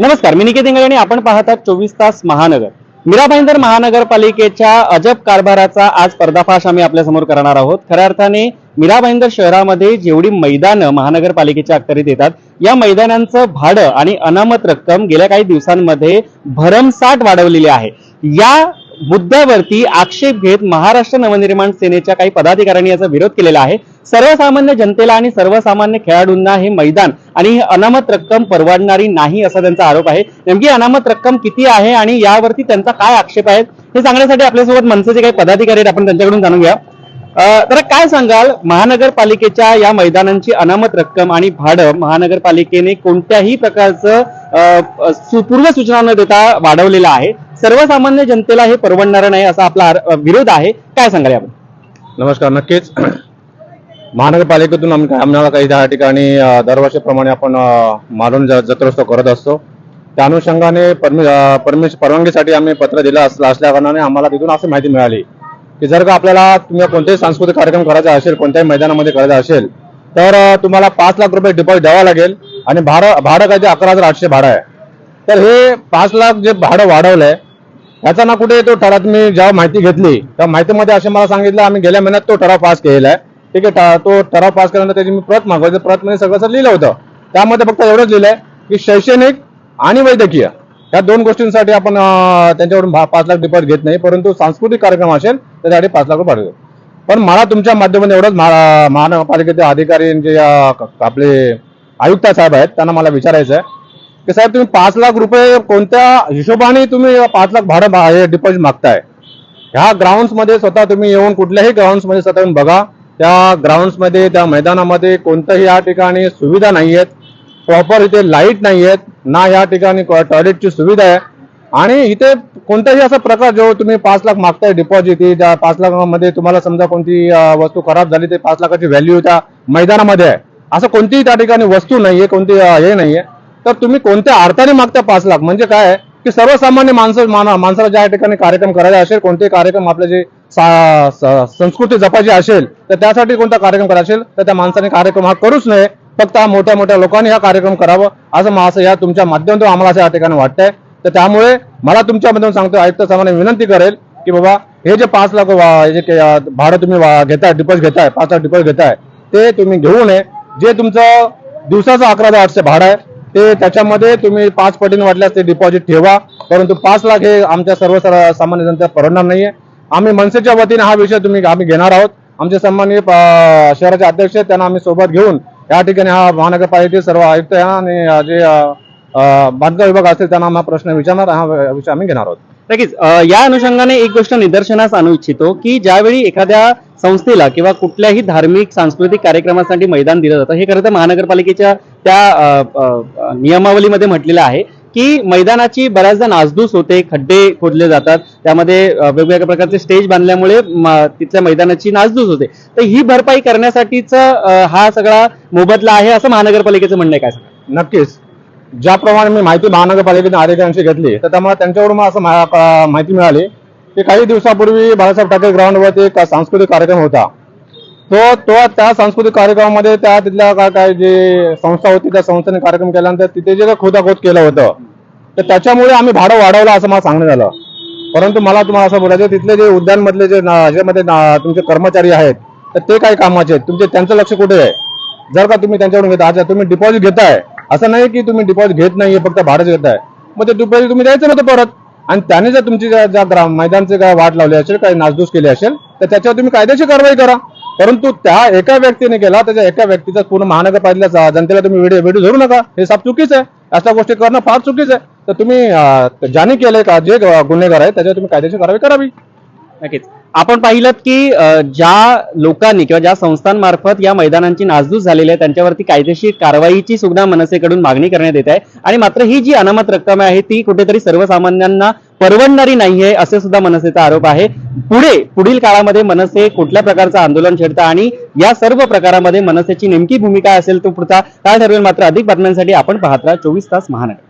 नमस्कार मी निकेत इंगळे आणि आपण पाहतात चोवीस तास महानगर. मीरा भाईंदर महानगरपालिकेच्या अजब कारभाराचा आज पर्दाफाश आम्ही आपल्यासमोर करणार आहोत. खऱ्या अर्थाने मीरा भाईंदर शहरामध्ये जेवढी मैदानं महानगरपालिकेच्या अखत्यारीत येतात या मैदानांचं भाडं आणि अनामत रक्कम गेल्या काही दिवसांमध्ये भरमसाठ वाढवलेली आहे. या मुद्द्यावरती आक्षेप घेत महाराष्ट्र नवनिर्माण सेनेच्या काही पदाधिकाऱ्यांनी याचा विरोध केलेला आहे. सर्वसामान्य जनतेला आणि सर्वसामान्य खेळाडूंना हे मैदान आणि ही अनामत रक्कम परवडणारी नाही असा त्यांचा आरोप आहे. नेमकी अनामत रक्कम किती आहे आणि यावरती त्यांचा काय आक्षेप आहे हे सांगण्यासाठी आपल्यासोबत मनसेचे काही पदाधिकारी आहेत. आपण त्यांच्याकडून जाणून घ्या तर काय सांगाल? महानगरपालिकेच्या या मैदानांची अनामत रक्कम आणि भाडं महानगरपालिकेने कोणत्याही प्रकारचं अं, पूर्व सूचना न देता वाढवलेलं आहे. सर्वसामान्य जनतेला हे परवडणारं नाही असा आपला विरोध आहे. काय सांगाल आपण नमस्कार. नक्कीच. महानगरपालिकेतून आम्ही आम्हाला काही त्या ठिकाणी दरवर्षीप्रमाणे आपण मारून ज- जत्रोत्सव करत असतो. त्या अनुषंगाने परमि परमिश परवानगीसाठी आम्ही पत्र दिलं असलं असल्या कारणाने आम्हाला तिथून असं माहिती मिळाली. की जर का आपल्याला तुम्ही कोणत्याही सांस्कृतिक कार्यक्रम करायचा असेल कोणत्याही मैदानामध्ये करायचा असेल तर तुम्हाला पाच लाख रुपये डिपॉझिट द्यावं लागेल आणि भाडं भाडं काय ते अकरा हजार आठशे भाडं आहे. तर हे पाच लाख जे भाडं वाढवलंय याचा ना कुठे तो ठराव मी जेव्हा माहिती घेतली त्या माहितीमध्ये असे मला सांगितलं आम्ही गेल्या महिन्यात तो ठराव पास केलेला आहे. ठीक आहे तो ठराव पास केल्यानंतर त्याची मी प्रत मागवायचं प्रत मध्ये सगळं लिहिलं होतं. त्यामध्ये फक्त एवढंच लिहिलंय की शैक्षणिक आणि वैद्यकीय. या दोन गोष्टींसाठी आपण त्यांच्याकडून भा- पाच लाख डिपॉझिट घेत नाही परंतु सांस्कृतिक कार्यक्रम असेल तर त्यासाठी पाच लाख रुपये पाठवतो. पण मला तुमच्या माध्यमातून एवढंच महानगरपालिकेचे अधिकारी जे आपले आयुक्त साहेब आहेत त्यांना मला विचारायचं आहे की साहेब तुम्ही पाच लाख रुपये कोणत्या हिशोबाने तुम्ही पाच लाख भाडं हे डिपॉझिट मागताय? ह्या ग्राउंड्समध्ये स्वतः तुम्ही येऊन कुठल्याही ग्राउंड्समध्ये स्वतः येऊन बघा. त्या ग्राउंड्समध्ये त्या मैदानामध्ये कोणत्याही या ठिकाणी सुविधा नाही आहेत प्रॉपर इथे लाइट नाही आहेत ना या ठिकाणी टॉयलेटची सुविधा आहे. आणि इथे कोणताही असा प्रकार जो तुम्ही पाच लाख मागताय डिपॉझिट त्या पाच लाखामध्ये तुम्हाला समजा कोणती वस्तू खराब झाली ते पाच लाखाची व्हॅल्यू त्या मैदानामध्ये आहे. असं कोणतीही त्या ठिकाणी वस्तू नाहीये कोणती हे नाहीये. तर तुम्ही कोणत्या अर्थाने मागता पाच लाख? म्हणजे काय की सर्वसामान्य माणसं माना- माणसाला ज्या ठिकाणी कार्यक्रम करायचा असेल कोणते कार्यक्रम आपले जे संस्कृती जपायची असेल तर त्यासाठी कोणता कार्यक्रम करायचा असेल तर त्या माणसाने कार्यक्रम हा करूच नये. फक्त हा मोठ्या मोठ्या लोकांनी हा कार्यक्रम करावा असं मा- असं या तुमच्या माध्यमातून आम्हाला असं या ठिकाणी वाटतंय. तर त्यामुळे मला तुमच्यामधून सांगतो आयुक्त साहेबांना विनंती करेल की बाबा हे जे पाच लाख वा- जे भाडं तुम्ही वा- घेताय डिपॉझिट घेताय पाच लाख डिपॉझिट घेताय ते तुम्ही घेऊ नये. जे तुमचं दिवसाचं अकरा हजार आठशे भाडं आहे ते त्याच्यामध्ये तुम्ही पाच पटीने वाटल्यास ते डिपॉझिट ठेवा. परंतु पाच लाख हे आमच्या सर्व सर्व सामान्य जनता परवडणार नाहीये. आम्ही मनसेच्या वतीने हा विषय तुम्ही आम्ही घेणार आहोत. आमचे सन्माननीय शहराचे अध्यक्ष आहेत, त्यांना आम्ही सोबत घेऊन या ठिकाणी हा महानगरपालिकेचे सर्व आयुक्त आणि जे बांधकाम विभाग असतील त्यांना आम्हा प्रश्न विचारणार हा विषय आम्ही घेणार आहोत. नक्कीच या अनुषंगाने एक गोष्ट निदर्शनास आणू इच्छितो की ज्यावेळी एखाद्या संस्थेला किंवा कुठल्याही धार्मिक सांस्कृतिक कार्यक्रमासाठी मैदान दिलं जातं हे खरं तर महानगरपालिकेच्या त्या नियमावलीमध्ये म्हटलेलं आहे. की मैदानाची बऱ्याचदा नासधूस होते खड्डे खोदले जातात त्यामध्ये वेगवेगळ्या प्रकारचे स्टेज बांधल्यामुळे तिथल्या मैदानाची नासधूस होते. तर ही भरपाई करण्यासाठीच हा सगळा मोबदला आहे असं महानगरपालिकेचं म्हणणं आहे काय? सांगा नक्कीच. ज्याप्रमाणे मी माहिती महानगरपालिकेने आदित्यांशी घेतली तर त्यामुळे त्यांच्याकडून असं माहिती मिळाली की काही दिवसापूर्वी बाळासाहेब ठाकरे ग्राउंडवरती एक सांस्कृतिक कार्यक्रम होता. तो तो त्या सांस्कृतिक कार्यक्रमामध्ये त्या तिथल्या काय काय जे संस्था होती त्या संस्थेने कार्यक्रम केल्यानंतर तिथे जे काय खोदाखोद केलं होतं तर त्याच्यामुळे आम्ही भाडं वाढवलं असं मला सांगण्यात आलं. परंतु मला तुम्हाला असं बोलायचं तिथले जे उद्यानमधले जे ह्याच्यामध्ये तुमचे कर्मचारी आहेत तर ते काय कामाचे आहेत? तुमचे त्यांचं लक्ष कुठे आहे? जर का तुम्ही त्यांच्याकडून घेता अच्छा तुम्ही डिपॉझिट घेताय असं नाही की तुम्ही डिपॉझिट घेत नाहीये फक्त भाडं घेताय मग ते डिपॉझिट तुम्ही द्यायचं नव्हतं परत. आणि त्याने जर तुमची ज्या ज्या मैदानचे काय वाट लावली असेल काही नासधूस केली असेल तर त्याच्यावर तुम्ही कायद्याची कारवाई करा. परंतु त्या एका व्यक्तीने केला त्याच्या एका व्यक्तीचा पूर्ण महानगरपालिकेचा जनतेला तुम्ही व्हिडिओ व्हिडिओ धरू नका. हे साप चुकीचं आहे. अशा गोष्टी करणं फार चुकीचं आहे. तर तुम्ही ज्याने केलंय का जे गुन्हेगार आहे त्याच्यावर तुम्ही कायदेशीर कारवाई करावी. नक्कीच. आपण पाहिलं की ज्या लोकांनी किंवा ज्या संस्थांमार्फत या मैदानांची नासधूस झालेली आहे त्यांच्यावरती कायदेशीर कारवाईची सुद्धा मनसेकडून मागणी करण्यात येत आहे. आणि मात्र ही जी अनामत रक्कम आहे ती कुठेतरी सर्वसामान्यांना परवडणारी नाहीये असे सुद्धा मनसेचा आरोप आहे. पुढे पुढील काळामध्ये मनसे कुठल्या प्रकारचं आंदोलन छेडतं आणि या सर्व प्रकारामध्ये मनसेची नेमकी भूमिका असेल तो पुढचा काय ठरवेल. मात्र अधिक बातम्यांसाठी आपण पाहत राहा चोवीस तास महानगर